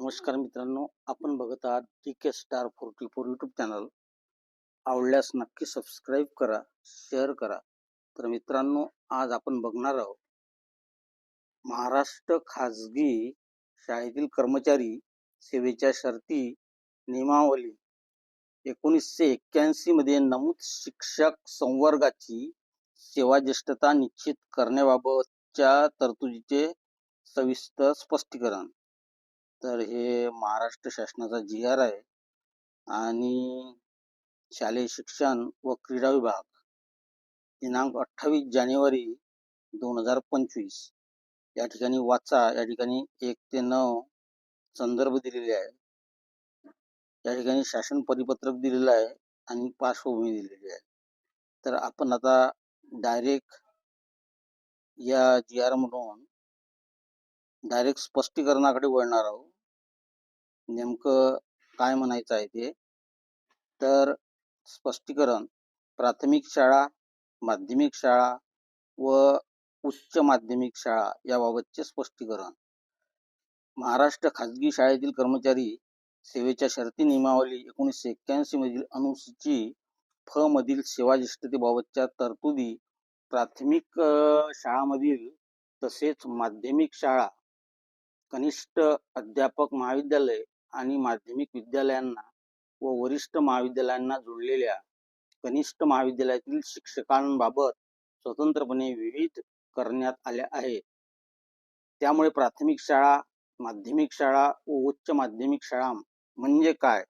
नमस्कार मित्रांनो आपण बघत आहात T K star forty four YouTube channel आवडल्यास नक्की सबस्क्राईब करा शेअर करा. तर मित्रांनो आज आपण बघणार आहोत महाराष्ट्र खाजगी शाळेतील कर्मचारी सेवेच्या शर्ती नियमावली. एकोणीसशे एक्क्याऐंशीमध्ये नमूद शिक्षक संवर्गाची सेवा ज्येष्ठता निश्चित करण्याबाबतच्या तरतुदीचे सविस्तर स्पष्टीकरण. तर हे महाराष्ट्र शासनाचा जी आर आहे आणि शालेय शिक्षण व क्रीडा विभाग दिनांक अठ्ठावीस जानेवारी दोन हजार पंचवीस या ठिकाणी वाचा या ठिकाणी एक ते नऊ संदर्भ दिलेले आहे या ठिकाणी शासन परिपत्रक दिलेलं आहे आणि पार्श्वभूमी दिलेली आहे. तर आपण आता डायरेक्ट या जी आर मधून डायरेक्ट स्पष्टीकरणाकडे वळणार आहोत. नेमकं काय म्हणायचं आहे ते? तर स्पष्टीकरण प्राथमिक शाळा माध्यमिक शाळा व उच्च माध्यमिक शाळा याबाबतचे स्पष्टीकरण. महाराष्ट्र खाजगी शाळेतील कर्मचारी सेवेच्या शर्ती नियमावली एकोणीसशे एक्क्याऐंशी मधील अनुसूची फ मधील सेवा ज्येष्ठतेबाबतच्या तरतुदी प्राथमिक शाळामधील तसेच माध्यमिक शाळा कनिष्ठ अध्यापक महाविद्यालय आणि माध्यमिक विद्यालयांना व वरिष्ठ महाविद्यालयांना जोडलेल्या कनिष्ठ महाविद्यालयातील शिक्षकांबाबत स्वतंत्रपणे विविध करण्यात आल्या आहेत. त्यामुळे प्राथमिक शाळा माध्यमिक शाळा व उच्च माध्यमिक शाळा म्हणजे काय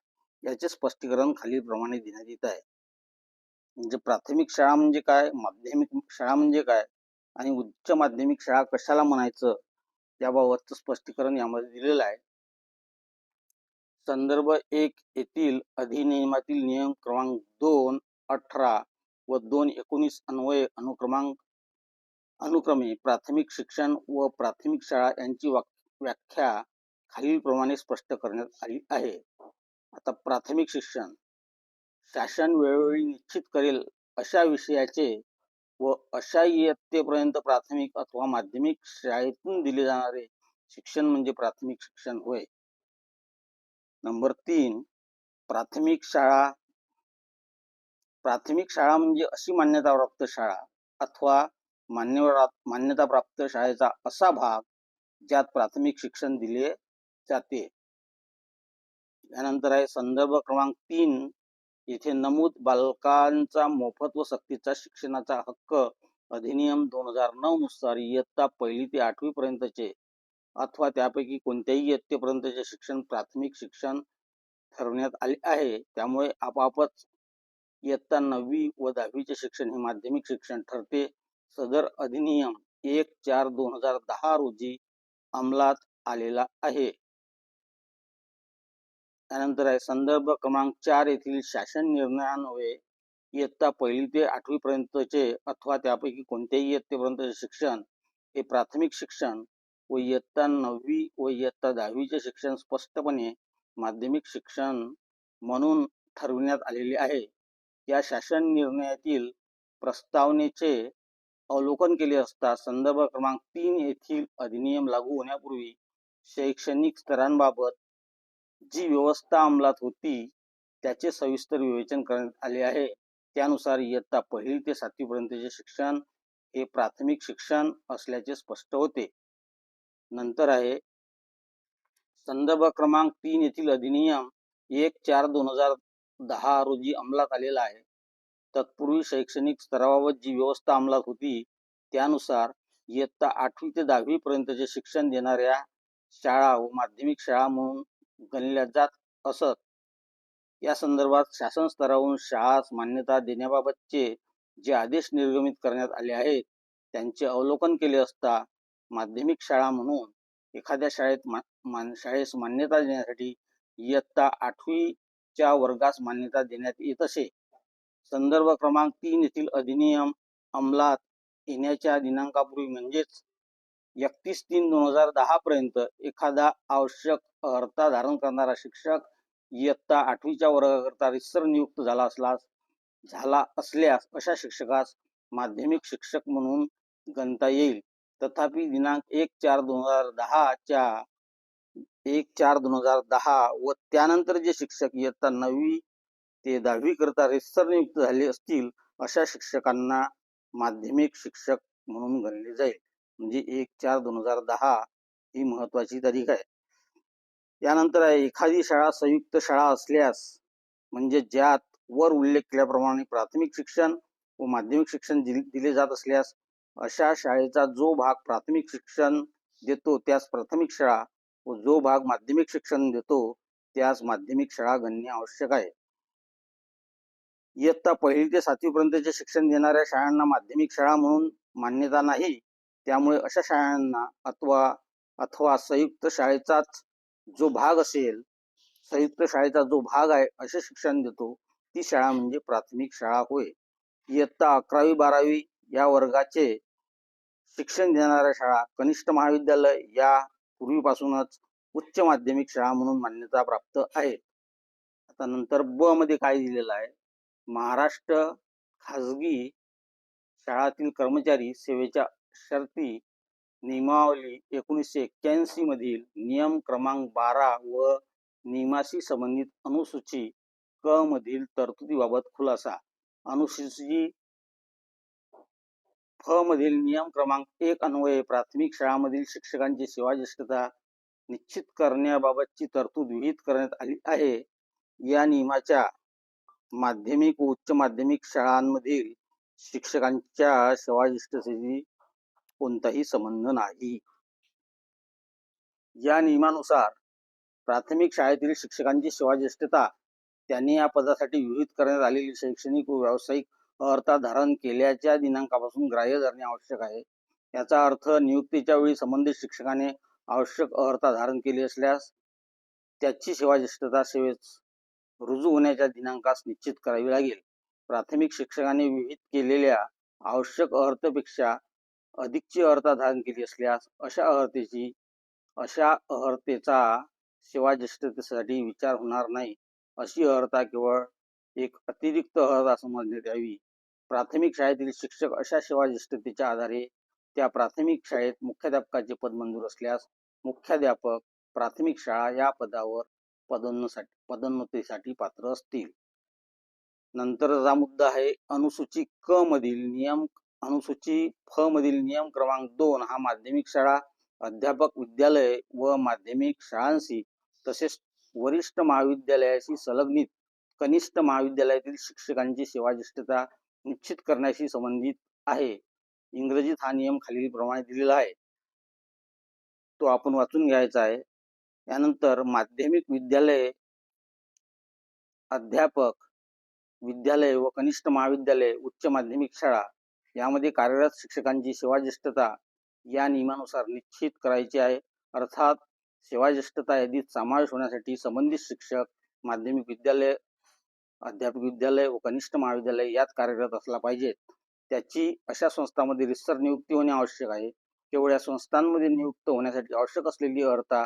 याचे स्पष्टीकरण खालीलप्रमाणे देण्यात येत आहे. म्हणजे प्राथमिक शाळा म्हणजे काय माध्यमिक शाळा म्हणजे काय आणि उच्च माध्यमिक शाळा कशाला म्हणायचं याबाबतचं स्पष्टीकरण यामध्ये दिलेलं आहे. संदर्भ एक येथील अधिनियमातील नियम क्रमांक दोन अठरा व दोन एकोणीस अन्वये अनुक्रमांक अनुक्रमे प्राथमिक शिक्षण व प्राथमिक शाळा यांची व्याख्या खालीलप्रमाणे स्पष्ट करण्यात आली आहे. आता प्राथमिक शिक्षण. शासन वेळोवेळी निश्चित करेल अशा विषयाचे व अशा इयत्तेपर्यंत प्राथमिक अथवा माध्यमिक शाळेतून दिले जाणारे शिक्षण म्हणजे प्राथमिक शिक्षण होय. नंबर तीन प्राथमिक शाळा. प्राथमिक शाळा म्हणजे अशी मान्यताप्राप्त शाळा अथवा मान्यवर मान्यताप्राप्त शाळेचा असा भाग ज्यात प्राथमिक शिक्षण दिले जाते. यानंतर आहे संदर्भ क्रमांक तीन. येथे नमूद बालकांचा मोफत व सक्तीचा शिक्षणाचा हक्क अधिनियम दोन हजार नऊ नुसार इयत्ता पहिली ते आठवी पर्यंतचे अथवा त्यापैकी कोणत्याही इयत्तेपर्यंतचे शिक्षण प्राथमिक शिक्षण ठरवण्यात आले आहे. त्यामुळे आपापच इयत्ता नववी व दहावीचे शिक्षण हे माध्यमिक शिक्षण ठरते. सदर अधिनियम एक चार दोन हजार दहा रोजी अंमलात आलेला आहे. त्यानंतर आहे संदर्भ क्रमांक चार येथील शासन निर्णयान्वये इयत्ता पहिली ते आठवी पर्यंतचे अथवा त्यापैकी कोणत्याही इयत्तेपर्यंतचे शिक्षण हे प्राथमिक शिक्षण व इयत्ता नववी व इयत्ता दहावीचे शिक्षण स्पष्टपणे माध्यमिक शिक्षण म्हणून ठरविण्यात आलेले आहे. या शासन निर्णयातील प्रस्तावनेचे अवलोकन केले असता संदर्भ क्रमांक तीन येथील अधिनियम लागू होण्यापूर्वी शैक्षणिक स्तरांबाबत जी व्यवस्था अंमलात होती त्याचे सविस्तर विवेचन करण्यात आले आहे. त्यानुसार इयत्ता पहिली ते सातवीपर्यंतचे शिक्षण हे प्राथमिक शिक्षण असल्याचे स्पष्ट होते. नंतर आहे. संदर्भ क्रमांक तीन येथील अधिनियम एक चार दोन हजार दहा रोजी अंमलात आलेला आहे. तत्पूर्वी शैक्षणिक स्तराबाबत जी व्यवस्था अंमलात होती त्यानुसार इयत्ता आठवी ते दहावी पर्यंतचे शिक्षण देणाऱ्या शाळा व माध्यमिक शाळा म्हणून गणल्या जात असत. या संदर्भात शासन स्तरावरून शाळास मान्यता देण्याबाबतचे जे आदेश निर्गमित करण्यात आले आहेत त्यांचे अवलोकन केले असता माध्यमिक शाळा म्हणून एखाद्या शाळेत मान, शाळेस मान्यता देण्यासाठी इयत्ता आठवीच्या वर्गास मान्यता देण्यात येत असे. संदर्भ क्रमांक तीन येथील अधिनियम अंमलात येण्याच्या दिनांकापूर्वी म्हणजेच एकतीस तीन दोन हजार दहा पर्यंत एखादा आवश्यक अर्हता धारण करणारा शिक्षक इयत्ता आठवीच्या वर्गाकरता रिसर नियुक्त झाला असलास झाला असल्यास अशा शिक्षकास माध्यमिक शिक्षक म्हणून गणता येईल. तथापि दिनांक एक चार दोन हजार दहाच्या एक चार दोन हजार दहा व त्यानंतर जे शिक्षक इयत्ता नववी ते दहावी करता रेस्सर नियुक्त झाले असतील अशा शिक्षकांना माध्यमिक शिक्षक म्हणून गणले जाईल. म्हणजे एक चार दोन हजार दहा ही महत्वाची तारीख आहे. यानंतर आहे एखादी शाळा संयुक्त शाळा असल्यास म्हणजे ज्यात वर उल्लेख केल्याप्रमाणे प्राथमिक शिक्षण व माध्यमिक शिक्षण दिले दिले जात असल्यास अशा शाळेचा जो भाग प्राथमिक शिक्षण देतो त्यास प्राथमिक शाळा व जो भाग माध्यमिक शिक्षण देतो त्यास माध्यमिक शाळा गणणे आवश्यक आहे. इयत्ता पहिली ते सातवीपर्यंतचे शिक्षण देणाऱ्या शाळांना माध्यमिक शाळा म्हणून मान्यता नाही. त्यामुळे अशा शाळांना अथवा अथवा संयुक्त शाळेचाच जो भाग असेल संयुक्त शाळेचा जो भाग आहे असे शिक्षण देतो ती शाळा म्हणजे प्राथमिक शाळा होय. इयत्ता अकरावी बारावी या वर्गाचे शिक्षण देणाऱ्या शाळा कनिष्ठ महाविद्यालय या पूर्वीपासूनच उच्च माध्यमिक शाळा म्हणून मान्यता प्राप्त आहे आता नंतर ब मध्ये काय दिलेलं आहे? महाराष्ट्र खाजगी शाळातील कर्मचारी सेवेच्या शर्ती नियमावली एकोणीसशे एक्क्याऐंशी मधील नियम क्रमांक बारा व नियमाशी संबंधित अनुसूची क मधील तरतुदीबाबत खुलासा. अनुसूची फ मधील नियम क्रमांक एक अन्वये प्राथमिक शाळांमधील शिक्षकांची सेवाज्येष्ठता निश्चित करण्याबाबतची तरतूद विहित करण्यात आली आहे. या नियमाच्या माध्यमिक व उच्च माध्यमिक शाळांमधील शिक्षकांच्या सेवाज्येष्ठतेशी कोणताही संबंध नाही. या नियमानुसार प्राथमिक शाळेतील शिक्षकांची सेवाज्येष्ठता त्यांनी या पदासाठी विहित करण्यात आलेली शैक्षणिक व व्यावसायिक अर्हता धारण केल्याच्या दिनांकापासून ग्राह्य धरणे आवश्यक आहे. याचा अर्थ नियुक्तीच्या वेळी संबंधित शिक्षकाने आवश्यक अर्हता धारण केली असल्यास त्याची सेवाज्येष्ठता सेवेस रुजू होण्याच्या दिनांकास निश्चित करावी लागेल. प्राथमिक शिक्षकाने विहित केलेल्या आवश्यक अर्थपेक्षा अधिकची अर्हता धारण केली असल्यास अशा अर्हतेची अशा अर्हतेचा सेवाज्येष्ठतेसाठी विचार होणार नाही. अशी अर्हता केवळ एक अतिरिक्त अर्हता समजण्यात यावी. प्राथमिक शाळेतील शिक्षक अशा सेवाज्येष्ठतेच्या आधारे त्या प्राथमिक शाळेत मुख्याध्यापकाचे पद मंजूर असल्यास मुख्याध्यापक प्राथमिक शाळा या पदावर पदोन्नसाठी पदोन्नतीसाठी पात्र असतील. नंतरचा मुद्दा आहे अनुसूची क मधील नियम अनुसूची फ मधील नियम क्रमांक दोन हा माध्यमिक शाळा अध्यापक विद्यालय व माध्यमिक शाळांशी तसेच वरिष्ठ महाविद्यालयाशी संलग्नित कनिष्ठ महाविद्यालयातील शिक्षकांची सेवाज्येष्ठता निश्चित करण्याशी संबंधित आहे. इंग्रजीत हा नियम खालीलप्रमाणे दिलेला आहे. तो आपण वाचून घ्यायचा आहे. यानंतर माध्यमिक विद्यालय अध्यापक विद्यालय व कनिष्ठ महाविद्यालय उच्च माध्यमिक शाळा यामध्ये कार्यरत शिक्षकांची सेवाज्येष्ठता या नियमानुसार निश्चित करायची आहे. अर्थात सेवाज्येष्ठता यादीत समावेश होण्यासाठी संबंधित शिक्षक माध्यमिक विद्यालय अध्यापक विद्यालय व कनिष्ठ महाविद्यालय यात कार्यरत असला पाहिजे. त्याची अशा संस्थांमध्ये रिसर नियुक्ती होणे आवश्यक आहे. केवळ या संस्थांमध्ये नियुक्त होण्यासाठी आवश्यक असलेली अर्हता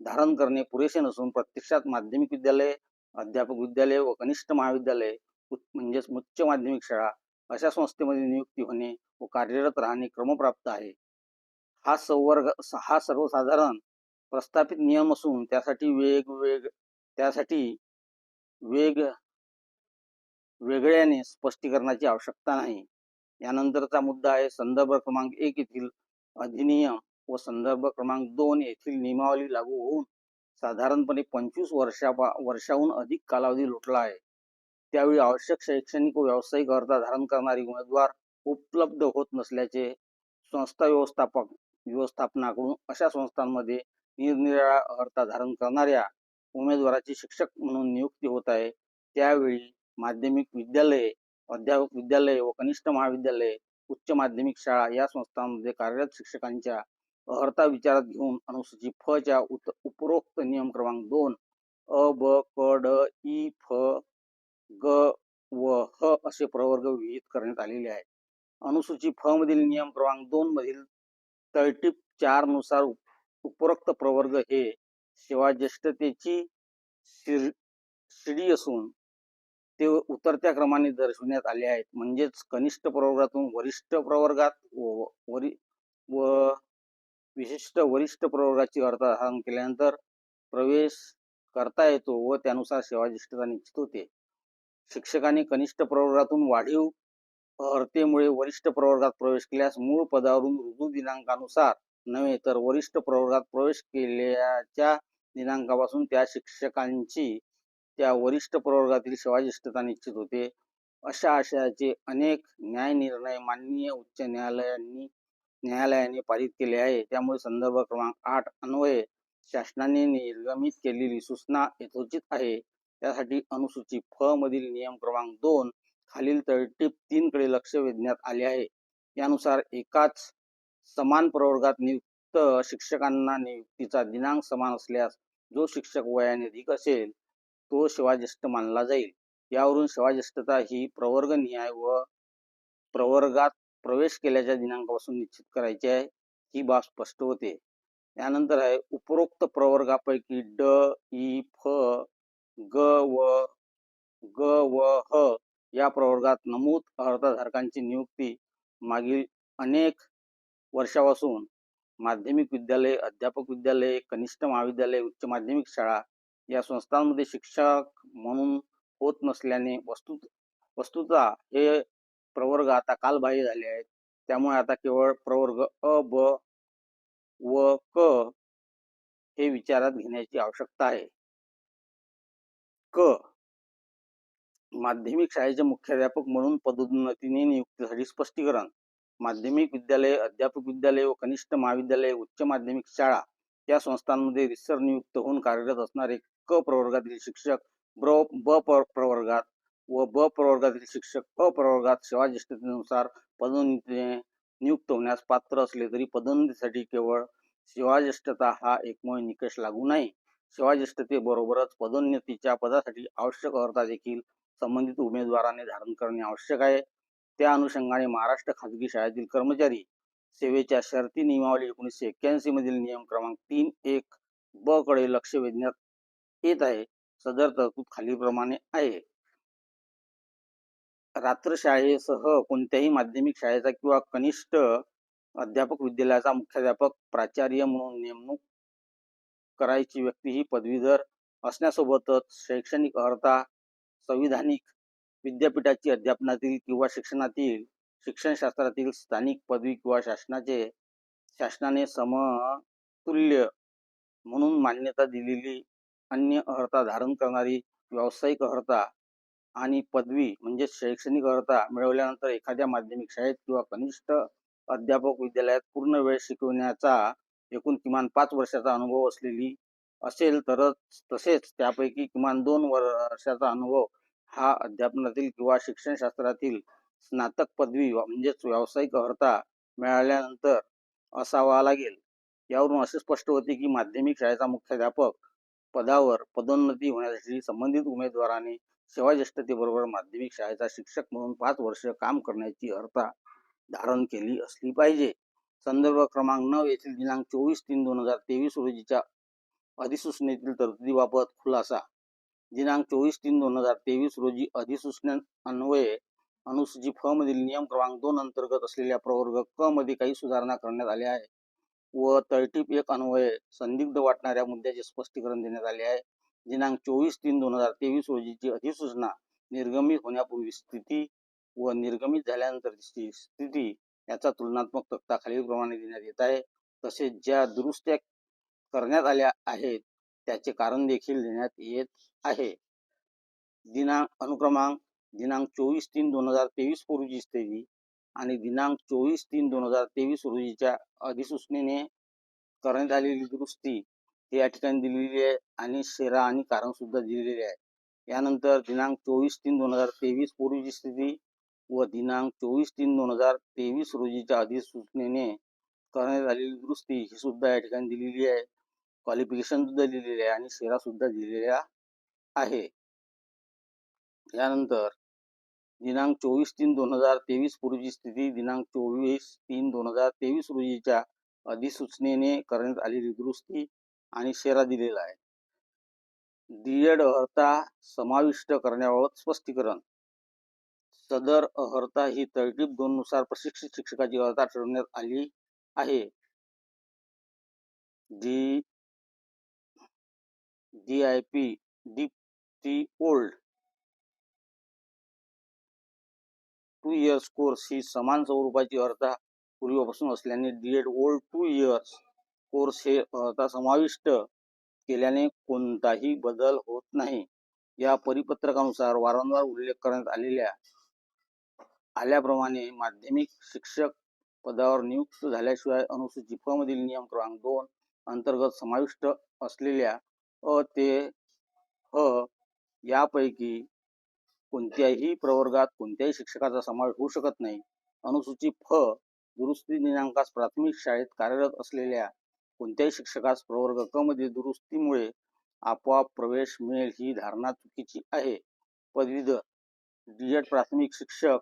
धारण करणे पुरेसे नसून प्रत्यक्षात माध्यमिक विद्यालय अध्यापक विद्यालय व कनिष्ठ महाविद्यालय म्हणजेच उच्च माध्यमिक शाळा अशा संस्थेमध्ये नियुक्ती होणे व कार्यरत राहणे क्रमप्राप्त आहे. हा संवर्ग हा सर्वसाधारण प्रस्थापित नियम असून त्यासाठी वेगवेग त्यासाठी वेग वेगळ्याने स्पष्टीकरणाची आवश्यकता नाही. यानंतरचा मुद्दा आहे संदर्भ क्रमांक एक येथील अधिनियम व संदर्भ क्रमांक दोन येथील नियमावली लागू होऊन साधारणपणे पंचवीस वर्षा वर्षाहून अधिक कालावधी लुटला आहे. त्यावेळी आवश्यक शैक्षणिक व व्यावसायिक अर्थ धारण करणारी उमेदवार उपलब्ध होत नसल्याचे संस्था व्यवस्थापक व्यवस्थापनाकडून अशा संस्थांमध्ये निरनिराळ्या अर्थ धारण करणाऱ्या उमेदवाराची शिक्षक म्हणून नियुक्ती होत आहे. त्यावेळी माध्यमिक विद्यालये अध्यापक विद्यालय व कनिष्ठ महाविद्यालय उच्च माध्यमिक शाळा या संस्थांमध्ये कार्यरत शिक्षकांच्या अर्हता विचारात घेऊन अनुसूची फ च्या उपरोक्त नियम क्रमांक दोन अ ब क ड ई फ ग व ह असे प्रवर्ग विहित करण्यात आलेले आहे अनुसूची फ मधील नियम क्रमांक दोन मधील तळटीप चारनुसार उपरोक्त प्रवर्ग हे सेवा सेवाज्येष्ठतेची शिडी असून ते उतरत्या क्रमाने दर्शविण्यात आले आहेत. म्हणजेच कनिष्ठ प्रवर्गातून वरिष्ठ प्रवर्गात व वरि व विशिष्ट वरिष्ठ प्रवर्गाची अर्थ केल्यानंतर प्रवेश करता येतो व त्यानुसार सेवाजिष्ठता निश्चित होते. शिक्षकांनी कनिष्ठ प्रवर्गातून वाढीव अर्तेमुळे वरिष्ठ प्रवर्गात प्रवेश केल्यास मूळ पदावरून ऋतू दिनांकानुसार नव्हे तर वरिष्ठ प्रवर्गात प्रवेश केल्याच्या दिनांकापासून त्या शिक्षकांची त्या वरिष्ठ प्रवर्गातील सेवाज्येष्ठता निश्चित होते. अशा आशयाचे अनेक न्यायनिर्णय माननीय उच्च न्यायालयांनी न्यायालयाने पारित केले आहे. त्यामुळे संदर्भ क्रमांक आठ अन्वये शासनाने निर्गमित केलेली सूचना यथोचित आहे. त्यासाठी अनुसूची फ मधील नियम क्रमांक दोन खालील तळटीप तीन कडे लक्ष वेधण्यात आले आहे. यानुसार एकाच समान प्रवर्गात नियुक्त शिक्षकांना नियुक्तीचा दिनांक समान असल्यास जो शिक्षक वयाने अधिक असेल तो सेवाज्येष्ठ मानला जाईल. यावरून सेवाज्येष्ठता ही प्रवर्ग न्याय व प्रवर्गात प्रवेश केल्याच्या दिनांकापासून निश्चित करायची आहे ही बाब स्पष्ट होते. त्यानंतर आहे उपरोक्त प्रवर्गापैकी ड ई फ ग व ग व ह या प्रवर्गात नमूद अर्हताधारकांची नियुक्ती मागील अनेक वर्षापासून माध्यमिक विद्यालय अध्यापक विद्यालय कनिष्ठ महाविद्यालय उच्च माध्यमिक शाळा या संस्थांमध्ये शिक्षक म्हणून होत नसल्याने वस्तू वस्तूचा हे प्रवर्ग आता कालबाह्य झाले आहेत. त्यामुळे आता केवळ प्रवर्ग अ ब व क हे विचारात घेण्याची आवश्यकता आहे. क माध्यमिक शाळेचे मुख्याध्यापक म्हणून पदोन्नतीने नियुक्तीसाठी स्पष्टीकरण माध्यमिक विद्यालय अध्यापक विद्यालय व कनिष्ठ महाविद्यालय उच्च माध्यमिक शाळा या संस्थांमध्ये रिसर नियुक्त होऊन कार्यरत असणारे क प्रवर्गातील शिक्षक ब्र ब प्रवर्गात व ब प्रवर्गातील शिक्षक अ प्रवर्गात सेवाज्येष्ठतेनुसार पदोन्नतीने नियुक्त होण्यास पात्र असले तरी पदोन्नतीसाठी केवळ सेवाज्येष्ठता हा एकमेव निकष लागू नाही. सेवाज्येष्ठतेबरोबरच पदोन्नतीच्या पदासाठी आवश्यक अर्हता देखील संबंधित उमेदवाराने धारण करणे आवश्यक आहे. त्या अनुषंगाने महाराष्ट्र खाजगी शाळेतील कर्मचारी सेवेच्या शर्ती नियमावली एकोणीसशे एक्क्याऐंशी मधील नियम क्रमांक तीन एक ब कडे लक्ष वेधण्यात येत आहे. सदर तरतूद खालीलप्रमाणे आहे. रात्र शाळेसह कोणत्याही माध्यमिक शाळेचा किंवा कनिष्ठ अध्यापक विद्यालयाचा मुख्याध्यापक प्राचार्य म्हणून नेमणूक करायची व्यक्ती ही पदवीधर असण्यासोबतच शैक्षणिक अर्हता संविधानिक विद्यापीठाची अध्यापनातील किंवा शिक्षणातील शिक्षणशास्त्रातील स्थानिक पदवी किंवा शासनाचे शासनाने समतुल्य म्हणून मान्यता दिलेली अन्य अर्हता धारण करणारी व्यावसायिक अर्हता आणि पदवी म्हणजे शैक्षणिक अर्हता मिळवल्यानंतर एखाद्या माध्यमिक शाळेत किंवा कनिष्ठ अध्यापक विद्यालयात पूर्ण वेळ शिकवण्याचा एकूण किमान पाच वर्षाचा अनुभव असलेली असेल तरच तसेच त्यापैकी किमान दोन वर्षाचा अनुभव हा अध्यापनातील किंवा शिक्षणशास्त्रातील स्नातक पदवी म्हणजेच व्यावसायिक अर्हता मिळाल्यानंतर असावा लागेल. यावरून असे स्पष्ट होते की माध्यमिक शाळेचा मुख्याध्यापक पदावर पदोन्नती होण्यासाठी संबंधित उमेदवाराने सेवाज्येष्ठतेबरोबर माध्यमिक शाळेचा शिक्षक म्हणून पाच वर्ष काम करण्याची अर्था धारण केली असली पाहिजे. संदर्भ क्रमांक नऊ येथील दिनांक चोवीस तीन दोन हजार तेवीस रोजीच्या अधिसूचनेतील तरतुदीबाबत खुलासा. दिनांक चोवीस तीन दोन हजार तेवीस रोजी अधिसूचना अन्वये अनुसूची फ मधील नियम क्रमांक दोन अंतर्गत असलेल्या प्रवर्ग क मध्ये काही सुधारणा करण्यात आल्या आहे व तळटीप एक अन्वय संदिग्ध वाटणाऱ्या मुद्द्याचे स्पष्टीकरण देण्यात आले आहे. दिनांक चोवीस तीन दोन हजार तेवीस रोजीची अधिसूचना निर्गमित होण्यापूर्वी स्थिती व निर्गमित झाल्यानंतरची स्थिती याचा तुलनात्मक तक्ता खालीलप्रमाणे देण्यात येत आहे. तसेच ज्या दुरुस्त्या करण्यात आल्या आहेत त्याचे कारण देखील देण्यात येत आहे. दिनांक अनुक्रमांक दिनांक चोवीस तीन दोन हजार तेवीस पूर्वीची स्थिती आणि दिनांक चोवीस तीन दोन हजार तेवीस रोजीच्या अधिसूचनेने करण्यात आलेली दुरुस्ती ही या ठिकाणी दिलेली आहे आणि शेरा आणि कारण सुद्धा दिलेले आहे. यानंतर दिनांक चोवीस तीन दोन हजार तेवीस पूर्वीची स्थिती व दिनांक चोवीस तीन दोन हजार तेवीस रोजीच्या अधिसूचनेने करण्यात आलेली दुरुस्ती ही सुद्धा या ठिकाणी दिलेली आहे. क्वालिफिकेशन सुद्धा दिलेली आहे आणि शेरा सुद्धा दिलेल्या आहे. यानंतर दिनांक चोवीस तीन दोन हजार तेवीस पूर्वीची स्थिती दिनांक चोवीस तीन दोन हजार तेवीस रोजीच्या अधिसूचनेने करण्यात आलेली दुरुस्ती आणि शेरा दिलेला आहे. डीएड अर्हता समाविष्ट करण्याबाबत स्पष्टीकरण. सदर अर्हता ही तरटीप दोन नुसार प्रशिक्षित शिक्षकाची अर्हता ठरवण्यात आली आहे. G D I P D T old two years course ही समान स्वरूपाची अर्धा पूर्वीपासून असल्याने D Ed old two years course हे अर्धा समाविष्ट केल्याने कोणताही बदल होत नाही. या परिपत्रकानुसार वारंवार उल्लेख करण्यात आलेल्या आल्याप्रमाणे माध्यमिक शिक्षक पदावर नियुक्त झाल्याशिवाय अनुसूचित फ मधील नियम क्रमांक दोन अंतर्गत समाविष्ट असलेल्या अ ते ह यापैकी कोणत्याही प्रवर्गात कोणत्याही शिक्षकाचा समावेश होऊ शकत नाही. अनुसूची फ दुरुस्ती दिनांकास प्राथमिक शाळेत कार्यरत असलेल्या कोणत्याही शिक्षकास प्रवर्ग क मध्ये दुरुस्तीमुळे आपोआप प्रवेश मिळेल ही धारणा चुकीची आहे. पदवीधर डीएड प्राथमिक शिक्षक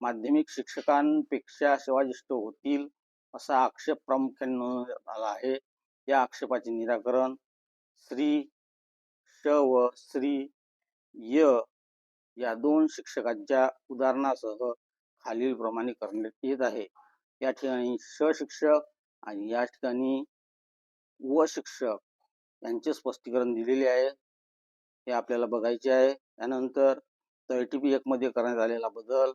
माध्यमिक शिक्षकांपेक्षा सेवाज्येष्ठ होतील असा आक्षेप प्रामुख्याने नोंदवण्यात आला आहे. या आक्षेपाचे निराकरण श्री श व श्री य या दोन शिक्षकांच्या उदाहरणासह खालीलप्रमाणे करण्यात येत आहे. या ठिकाणी सशिक्षक आणि या ठिकाणी व शिक्षक यांचे स्पष्टीकरण दिलेले आहे. हे आपल्याला बघायचे आहे. त्यानंतर थर्टी एक मध्ये करण्यात आलेला बदल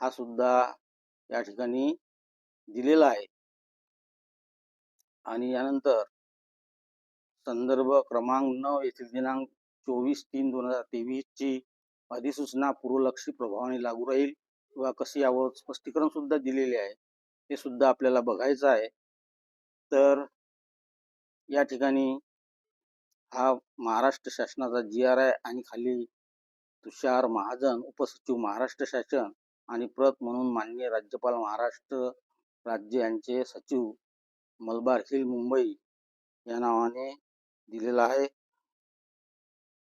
हा सुद्धा या ठिकाणी दिलेला आहे. आणि यानंतर संदर्भ क्रमांक नऊ येथील दिनांक चोवीस तीन दोन हजार तेवीस ची अधिसूचना पूर्वलक्षी प्रभावाने लागू राहील किंवा कशी यावर स्पष्टीकरण सुद्धा दिलेले आहे ते सुद्धा आपल्याला बघायचं आहे. तर या ठिकाणी हा महाराष्ट्र शासनाचा जी आर आहे आणि खाली तुषार महाजन उपसचिव महाराष्ट्र शासन आणि प्रत म्हणून माननीय राज्यपाल महाराष्ट्र राज्य यांचे सचिव मलबार हिल मुंबई या नावाने दिलेला आहे.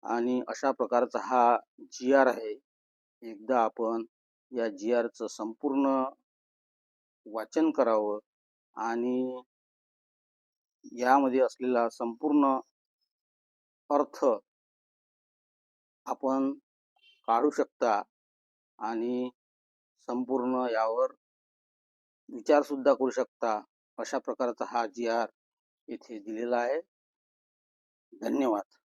आणि अशा प्रकारचा हा जी आर आहे. एकदा आपण या जी आरचं संपूर्ण वाचन करावं आणि यामध्ये असलेला संपूर्ण अर्थ आपण काढू शकता आणि संपूर्ण यावर विचार सुद्धा करू शकता. अशा प्रकारचा हा जी आर येथे दिलेला आहे. धन्यवाद.